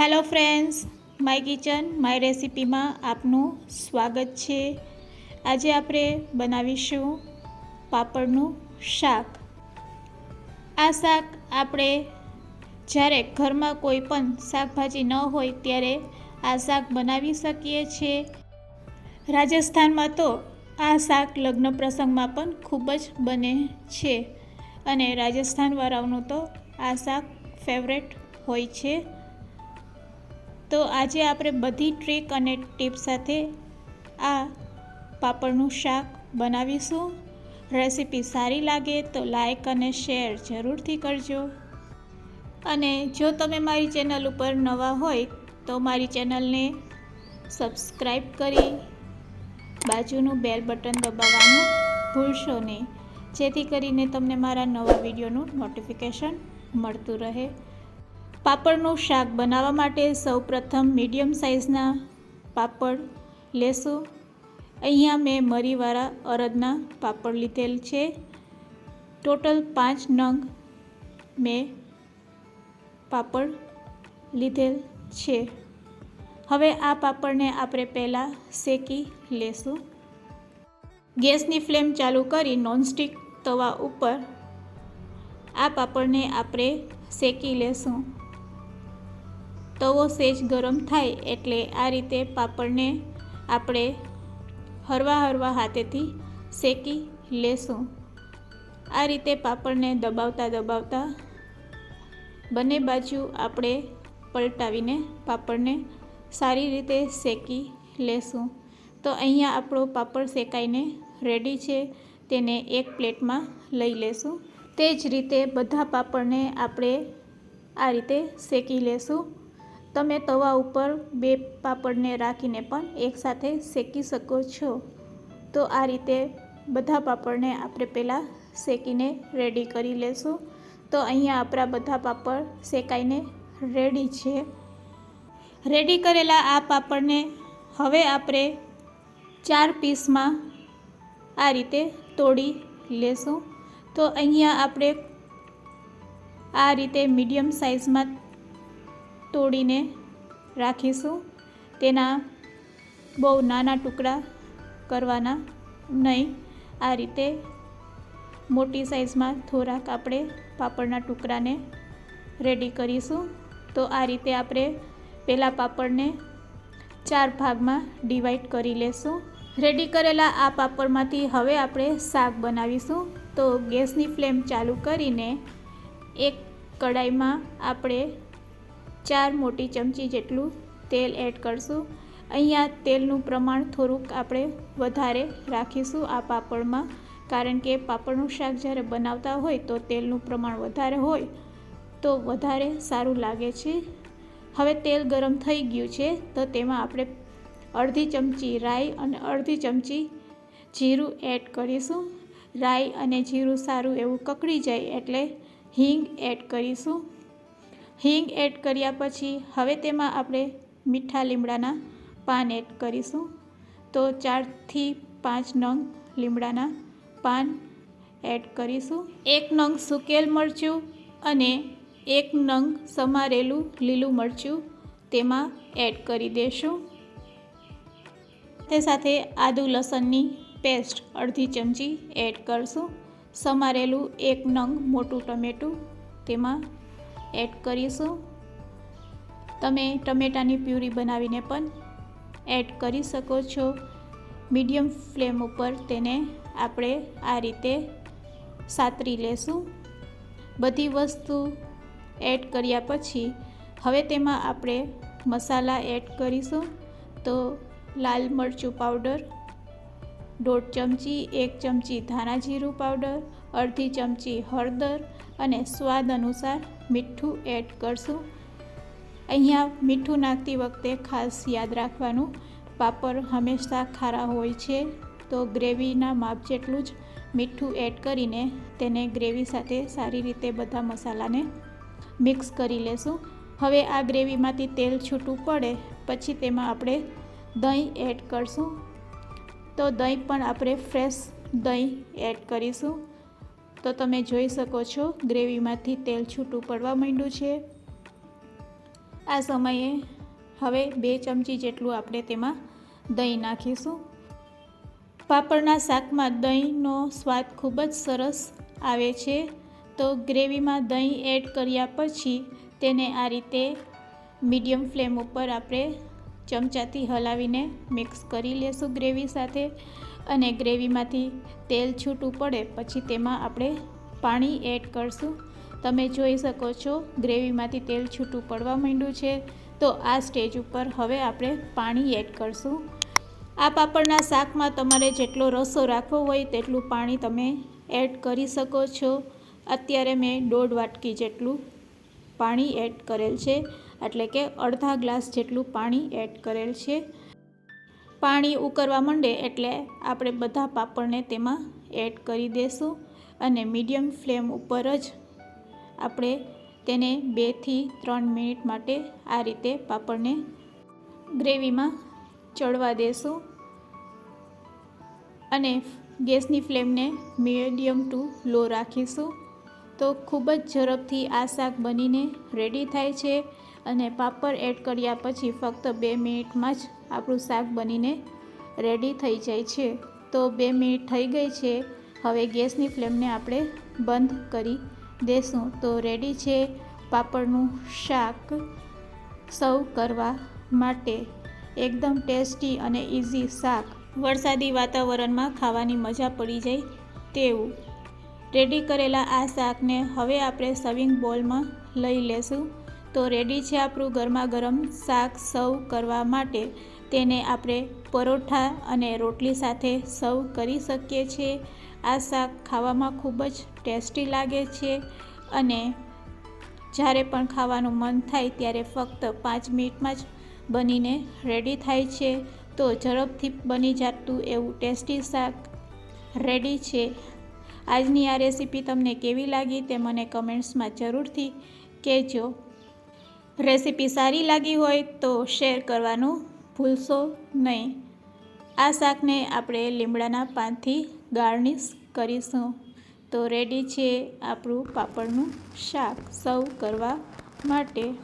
Hello friends, my kitchen, my રેસિપીમાં આપનું સ્વાગત છે. આજે આપણે બનાવીશું પાપડનું શાક. આ શાક આપણે જ્યારે ઘરમાં કોઈ પણ શાકભાજી ન હોય ત્યારે આ શાક બનાવી શકીએ છીએ. રાજસ્થાનમાં તો આ શાક લગ્ન પ્રસંગમાં પણ ખૂબ જ બને છે અને રાજસ્થાનવાળાઓનું તો આ શાક ફેવરેટ હોય છે. તો આજે આપણે બધી ટ્રીક અને ટીપ સાથે આ પાપડનું શાક બનાવીશું. રેસીપી સારી લાગે તો લાઈક અને શેર જરૂરથી કરજો. અને જો તમે મારી ચેનલ ઉપર નવા હોય તો મારી ચેનલને સબસ્ક્રાઈબ કરી બાજુનું બેલ બટન દબાવવાનું ભૂલશો નહીં. જેથી કરીને તમને મારા નવા વિડીયોનું નોટિફિકેશન મળતું રહે. પાપડનું શાક બનાવવા માટે સૌપ્રથમ મીડિયમ સાઇઝના પાપડ લેશું. અહીંયા મેં મરીવાળા અરદના પાપડ લીધેલ છે. ટોટલ પાંચ નંગ મેં પાપડ લીધેલ છે. હવે આ પાપડને આપણે પહેલાં શેકી લેશું. ગેસની ફ્લેમ ચાલુ કરી નોનસ્ટિક તવા ઉપર આ પાપડને આપણે શેકી લેશું. તવો સેજ ગરમ થાય એટલે આ રીતે પાપડને આપણે હરવા હરવા હાથેથી શેકી લેશું. આ રીતે પાપડને દબાવતા દબાવતા બંને બાજુ આપણે પલટાવીને પાપડને સારી રીતે શેકી લેશું. તો અહીંયા આપણો પાપડ શેકાઈને રેડી છે, તેને એક પ્લેટમાં લઈ લેશું. તે જ રીતે બધા પાપડને આપણે આ રીતે શેકી લેશું. તમે તવા ઉપર બે પાપડને રાખીને પણ એકસાથે શેકી શકો છો. તો આ રીતે બધા પાપડને આપણે પહેલાં શેકીને રેડી કરી લેશું. તો અહીંયા આપણા બધા પાપડ શેકાઈને રેડી છે. રેડી કરેલા આ પાપડને હવે આપણે ચાર પીસમાં આ રીતે તોડી લેશું. તો અહીંયા આપણે આ રીતે મીડિયમ સાઇઝમાં તોડીને રાખીશું. તેના બહુ નાના ટુકડા કરવાના નહીં. આ રીતે મોટી સાઇઝમાં થોડાક આપણે પાપડના ટુકડાને રેડી કરીશું. તો આ રીતે આપણે પહેલાં પાપડને ચાર ભાગમાં ડિવાઈડ કરી લેશું. રેડી કરેલા આ પાપડમાંથી હવે આપણે શાક બનાવીશું. તો ગેસની ફ્લેમ ચાલુ કરીને એક કડાઈમાં આપણે ચાર મોટી ચમચી જેટલું તેલ એડ કરશું. અહીંયા તેલનું પ્રમાણ થોડુંક આપણે વધારે રાખીશું આ પાપડમાં, કારણ કે પાપડનું શાક જ્યારે બનાવતા હોય તો તેલનું પ્રમાણ વધારે હોય તો વધારે સારું લાગે છે. હવે તેલ ગરમ થઈ ગયું છે, તો તેમાં આપણે અડધી ચમચી રાઈ અને અડધી ચમચી જીરું એડ કરીશું. રાઈ અને જીરું સારું એવું કકડી જાય એટલે હિંગ એડ કરીશું. હિંગ એડ કર્યા પછી હવે તેમાં આપણે મીઠા લીમડાના પાન એડ કરીશું. તો ચારથી પાંચ નંગ લીમડાના પાન એડ કરીશું. એક નંગ સુકેલ મરચું અને એક નંગ સમારેલું લીલું મરચું તેમાં એડ કરી દેશું. તે સાથે આદુ લસણની પેસ્ટ અડધી ચમચી એડ કરશું. સમારેલું એક નંગ મોટું ટમેટું તેમાં એડ કરીશું. તમે ટમેટાની પ્યુરી બનાવીને પણ એડ કરી શકો છો. મીડિયમ ફ્લેમ ઉપર તેને આપણે આ રીતે સાતરી લેશું. બધી વસ્તુ એડ કર્યા પછી હવે તેમાં આપણે મસાલા એડ કરીશું. તો લાલ મરચું પાવડર, દોઢ ચમચી, એક ચમચી ધાણા જીરું પાવડર, અડધી ચમચી હળદર અને સ્વાદ અનુસાર મીઠું એડ કરશું. અહીંયા મીઠું નાખતી વખતે ખાસ યાદ રાખવાનું. પાપડ હંમેશા ખારા હોય છે, તો ગ્રેવીના માપ જેટલું જ મીઠું એડ કરીને તેને ગ્રેવી સાથે સારી રીતે બધા મસાલાને મિક્સ કરી લેશું. હવે આ ગ્રેવીમાંથી તેલ છૂટું પડે, પછી તેમાં આપણે દહીં એડ કરશું. તો દહીં પણ આપણે ફ્રેશ દહીં એડ કરીશું. તો તમે જોઈ શકો છો, ગ્રેવીમાંથી તેલ છૂટું પડવા માંડ્યું છે. આ સમયે હવે બે ચમચી જેટલું આપણે તેમાં દહીં નાખીશું. પાપડના શાકમાં દહીંનો સ્વાદ ખૂબ જ સરસ આવે છે. તો ગ્રેવીમાં દહીં એડ કર્યા પછી તેને આ રીતે મીડિયમ ફ્લેમ ઉપર આપણે ચમચાથી હલાવીને મિક્સ કરી લેશું ગ્રેવી સાથે અને ગ્રેવીમાંથી તેલ છૂટું પડે પછી તેમાં આપણે પાણી એડ કરશું. તમે જોઈ શકો છો ગ્રેવીમાંથી તેલ છૂટું પડવા માંડ્યું છે. તો આ સ્ટેજ ઉપર હવે આપણે પાણી એડ કરશું. આ પાપડના શાકમાં તમારે જેટલો રસો રાખવો હોય તેટલું પાણી તમે એડ કરી શકો છો. અત્યારે મેં દોઢ વાટકી જેટલું પાણી એડ કરેલ છે. એટલે કે અડધા ગ્લાસ જેટલું પાણી એડ કરેલ છે. પાણી ઉકળવા માંડે એટલે આપણે બધા પાપડને તેમાં એડ કરી દઈશું અને મીડિયમ ફ્લેમ ઉપર જ આપણે તેને બેથી ત્રણ મિનિટ માટે આ રીતે પાપડને ગ્રેવીમાં ચડવા દેશું. અને ગેસની ફ્લેમને મીડિયમ ટુ લો રાખીશું. તો ખૂબ જ ઝડપથી આ શાક બનીને રેડી થાય છે. અને પાપડ એડ કર્યા પછી ફક્ત બે મિનિટમાં જ આપણું શાક બનીને રેડી થઈ જાય છે. તો બે મિનિટ થઈ ગઈ છે. હવે ગેસની ફ્લેમને આપણે બંધ કરી દેશું. તો રેડી છે પાપડનું શાક સર્વ કરવા માટે. એકદમ ટેસ્ટી અને ઇઝી શાક. વરસાદી વાતાવરણમાં ખાવાની મજા પડી જાય તેવું. રેડી કરેલા આ શાકને હવે આપણે સર્વિંગ બોલમાં લઈ લેશું. તો રેડી છે આપણું ગરમા ગરમ શાક સર્વ કરવા માટે. તેને આપણે પરોઠા અને રોટલી સાથે સર્વ કરી શકીએ છીએ. આ શાક ખાવામાં ખૂબ જ ટેસ્ટી લાગે છે અને જ્યારે પણ ખાવાનું મન થાય ત્યારે ફક્ત પાંચ મિનિટમાં જ બનીને રેડી થાય છે. તો ઝડપથી બની જતું એવું ટેસ્ટી શાક રેડી છે. આજની આ રેસીપી તમને કેવી લાગી તે મને કમેન્ટ્સમાં જરૂરથી કહેજો. રેસીપી સારી લાગી હોય તો શેર કરવાનું ભૂલશો નહીં. આ શાકને આપણે લીમડાના પાનથી ગાર્નિશ કરીશું. તો રેડી છે આપણું પાપડનું શાક સર્વ કરવા માટે.